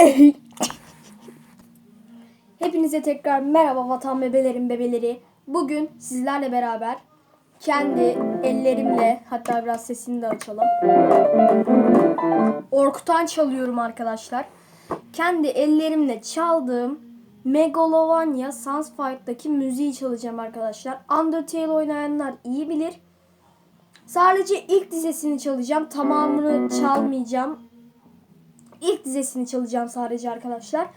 Hepinize tekrar merhaba vatan bebelerim bebeleri. Bugün sizlerle beraber kendi ellerimle hatta biraz sesini de açalım. Ork'tan çalıyorum arkadaşlar. Kendi ellerimle çaldığım Megalovania Sunsfight'taki müziği çalacağım arkadaşlar. Undertale oynayanlar iyi bilir. Sadece ilk dizesini çalacağım. Tamamını çalmayacağım. İlk dizesini çalacağım sadece arkadaşlar.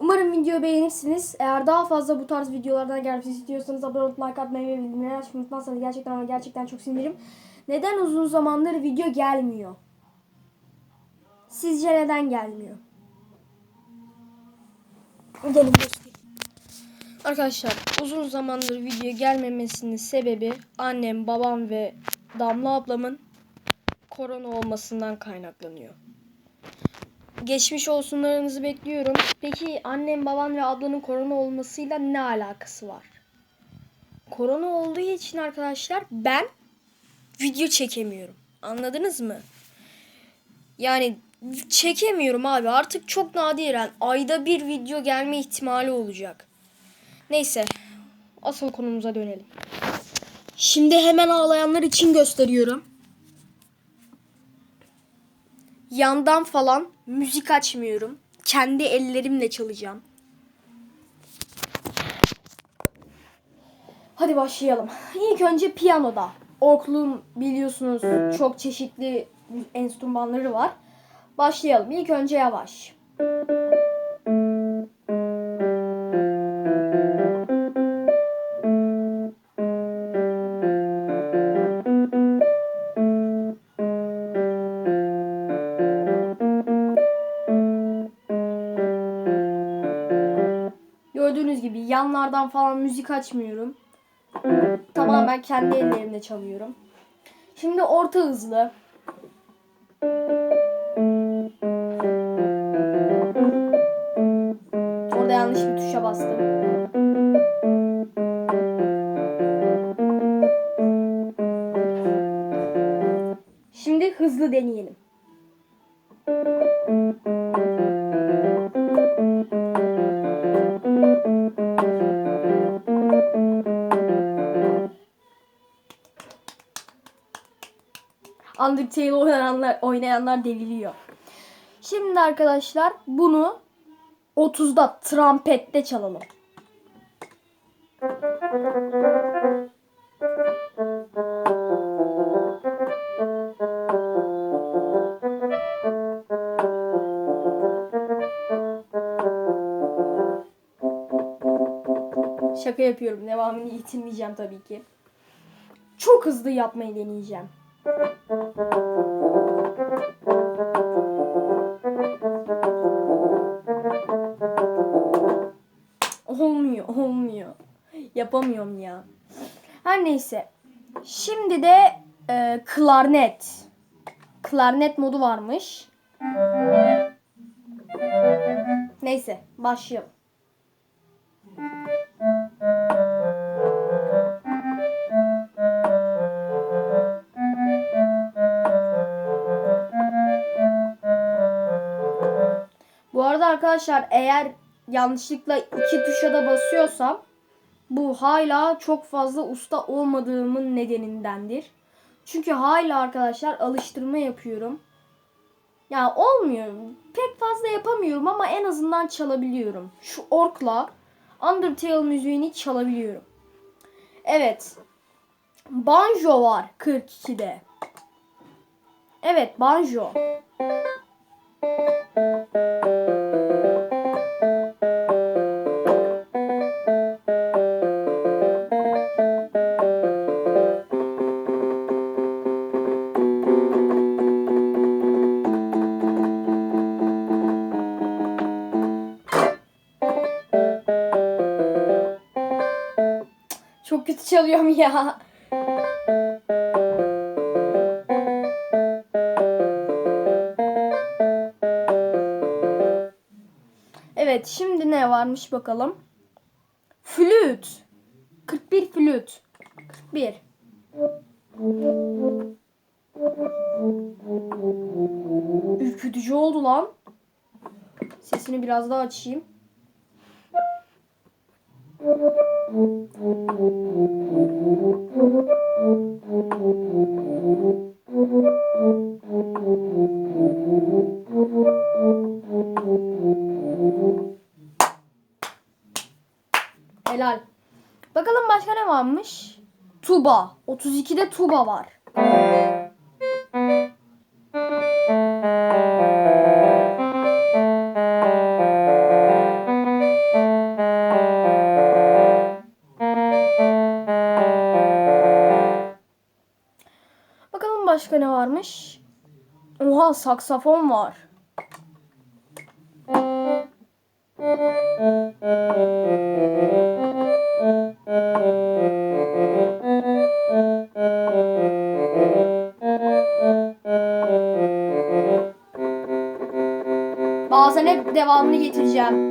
Umarım videoyu beğenirsiniz. Eğer daha fazla bu tarz videolardan gelmesini istiyorsanız abone olup like atmayı ve bildirimleri açmayı unutmazsanız gerçekten ama gerçekten çok sinirlim. Neden uzun zamandır video gelmiyor? Sizce neden gelmiyor? Gelin göstereyim. Arkadaşlar uzun zamandır video gelmemesinin sebebi annem, babam ve Damla ablamın korona olmasından kaynaklanıyor. Geçmiş olsunlarınızı bekliyorum. Peki annem, babam ve ablanın korona olmasıyla ne alakası var? Korona olduğu için arkadaşlar ben video çekemiyorum. Anladınız mı? Yani çekemiyorum abi. Artık çok nadiren ayda bir video gelme ihtimali olacak. Neyse. Asıl konumuza dönelim. Şimdi hemen ağlayanlar için gösteriyorum. Yandan falan müzik açmıyorum. Kendi ellerimle çalacağım. Hadi başlayalım. İlk önce piyanoda. Orkluğun biliyorsunuz çok çeşitli enstrümanları var. Başlayalım. İlk önce yavaş. Yanlardan falan müzik açmıyorum. Tamamen kendi ellerimle çalıyorum. Şimdi orta hızlı. Orada yanlış bir tuşa bastım. Şimdi hızlı deneyelim. Undertale oynayanlar, oynayanlar deliliyor. Şimdi arkadaşlar bunu 30'da trompette çalalım. Şaka yapıyorum. Devamını yitirmeyeceğim tabii ki. Çok hızlı yapmayı deneyeceğim. Olmuyor, olmuyor. Yapamıyorum ya. Her neyse. Şimdi de e, klarnet. Klarnet modu varmış. Neyse, başlayalım. Arkadaşlar eğer yanlışlıkla iki tuşa da basıyorsam bu hala çok fazla usta olmadığımın nedenindendir. Çünkü hala arkadaşlar alıştırma yapıyorum. Yani olmuyor. Pek fazla yapamıyorum ama en azından çalabiliyorum. Şu orkla Undertale müziğini çalabiliyorum. Evet. Banjo var 42'de. Evet banjo. Çok kötü çalıyorum ya. Evet şimdi ne varmış bakalım. Flüt. 41 flüt. 41. Ürkütücü oldu lan. Sesini biraz daha açayım. Helal. Bakalım başka ne varmış? Tuba. 32'de tuba var. Varmış? Oha saksafon var. Bazen hep devamını getireceğim.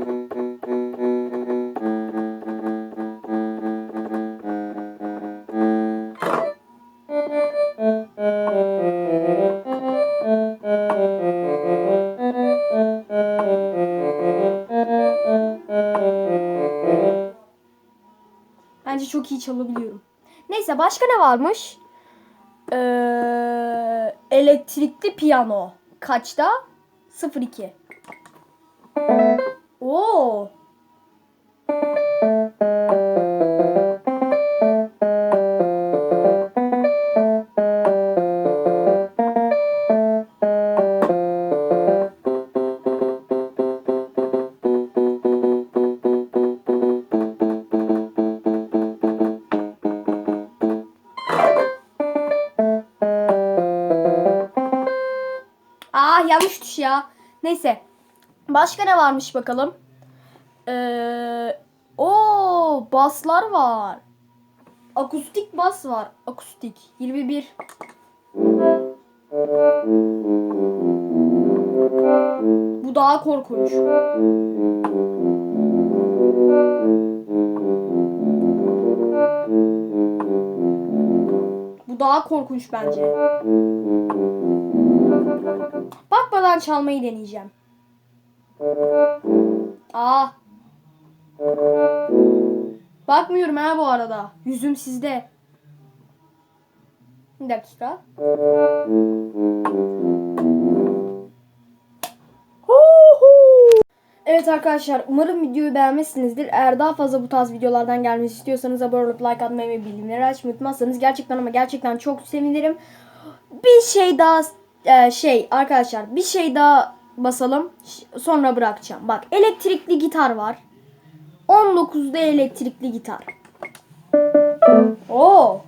Çok iyi çalabiliyorum. Neyse başka ne varmış? Ee, elektrikli piyano. Kaçta? 02. yanlış tuş ya. Neyse. Başka ne varmış bakalım? Ee, o baslar var. Akustik bas var. Akustik. 21. Bu daha korkunç. Bu daha korkunç bence. Bakmadan çalmayı deneyeceğim. Aa. Bakmıyorum ha bu arada. Yüzüm sizde. Bir dakika. Evet arkadaşlar umarım videoyu beğenmişsinizdir. Eğer daha fazla bu tarz videolardan gelmesi istiyorsanız abone olup like atmayı ve bildirimleri açmayı unutmazsanız gerçekten ama gerçekten çok sevinirim. Bir şey daha e, şey arkadaşlar bir şey daha basalım sonra bırakacağım. Bak elektrikli gitar var. 19'da elektrikli gitar. Oo.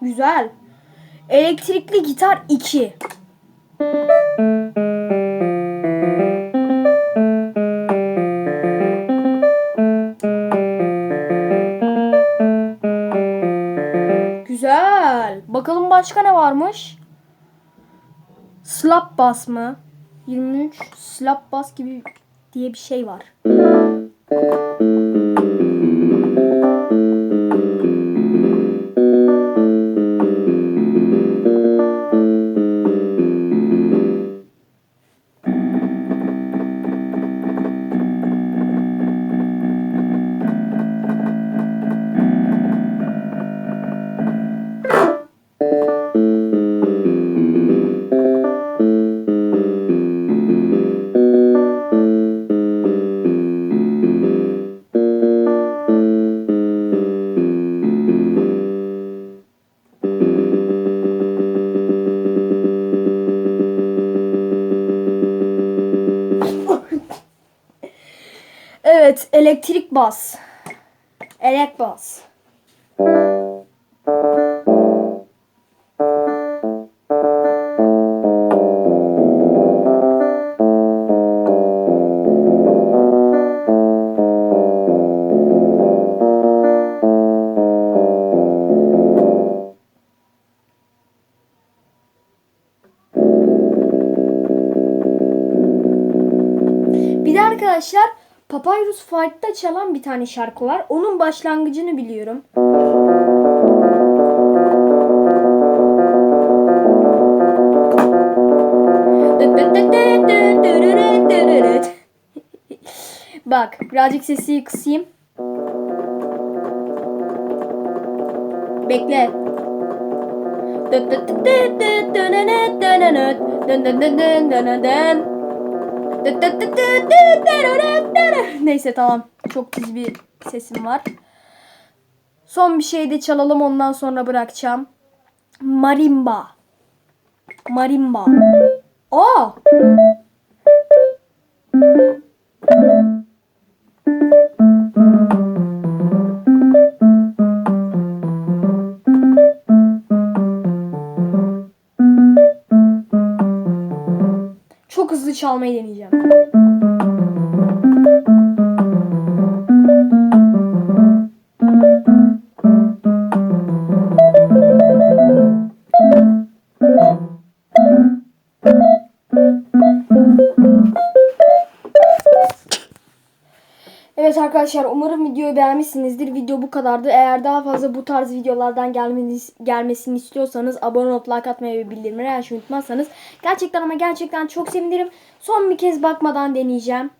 Güzel. Elektrikli gitar 2. başka ne varmış? Slap bas mı? 23 slap bas gibi diye bir şey var. Bas. Elek bas. Papyrus Fight'ta çalan bir tane şarkı var. Onun başlangıcını biliyorum. Bak birazcık sesi kısayım. Bekle. Neyse tamam. Çok tiz bir sesim var. Son bir şey de çalalım ondan sonra bırakacağım. Marimba. Marimba. Aa! Çalmayı deneyeceğim. Arkadaşlar umarım videoyu beğenmişsinizdir. Video bu kadardı. Eğer daha fazla bu tarz videolardan gelmeniz, gelmesini istiyorsanız abone olup like atmayı ve bildirimleri açmayı unutmazsanız gerçekten ama gerçekten çok sevinirim. Son bir kez bakmadan deneyeceğim.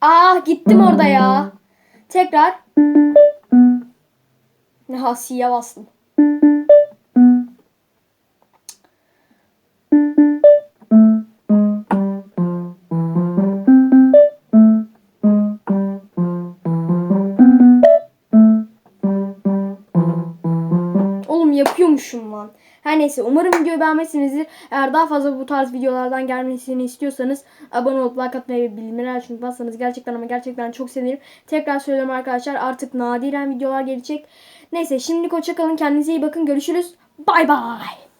Ah gittim orada ya. Tekrar. Ha C'ye bastım. Yapıyormuşum lan. Her neyse umarım videoyu beğenmişsinizdir. Eğer daha fazla bu tarz videolardan gelmesini istiyorsanız abone olup like atmayı ve bildirimleri açmayı unutmazsanız gerçekten ama gerçekten çok sevinirim. Tekrar söylüyorum arkadaşlar artık nadiren videolar gelecek. Neyse şimdilik hoşçakalın kendinize iyi bakın görüşürüz. Bay bay.